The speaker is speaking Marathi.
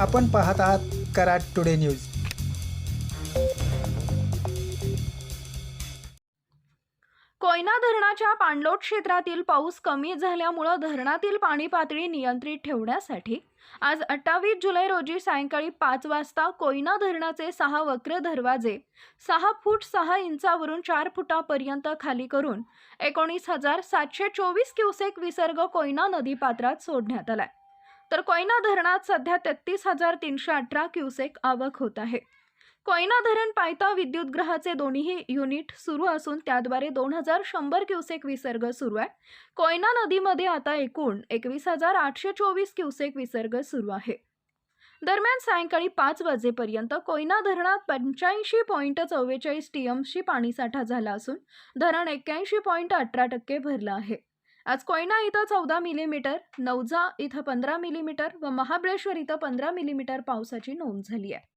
आपण पाहत आहात कराड टुडे न्यूज. कोयना धरणाच्या पाणलोट क्षेत्रातील पाऊस कमी झाल्यामुळं धरणातील पाणी पातळी नियंत्रित ठेवण्यासाठी आज अठ्ठावीस जुलै रोजी सायंकाळी पाच वाजता कोयना धरणाचे सहा वक्र दरवाजे सहा फूट सहा इंचावरून चार फुटापर्यंत खाली करून एकोणीस हजार सातशे चोवीस क्युसेक विसर्ग कोयना नदीपात्रात सोडण्यात आलाय. तर कोयना धरणात सध्या तेहतीस हजार तीनशे अठरा क्युसेक आवक होत आहे. कोयना धरण पायथा विद्युतग्रहाचे दोन्ही युनिट सुरू असून त्याद्वारे दोन हजार शंभर क्युसेक विसर्ग सुरू आहे. कोयना नदीमध्ये आता एकूण एकवीस हजार आठशे चोवीस क्युसेक विसर्ग सुरू आहे. दरम्यान सायंकाळी पाच वाजेपर्यंत कोयना धरणात पंच्याऐंशी पॉईंट चव्वेचाळीस टीएमसी पाणीसाठा झाला असून धरण एक्क्याऐंशी पॉईंट अठरा टक्के भरलं आहे. आज कोयना इथं चौदा मिलीमीटर नवजा इथं पंधरा मिलीमीटर व महाबळेश्वर इथं पंधरा मिलीमीटर पावसाची नोंद झाली आहे.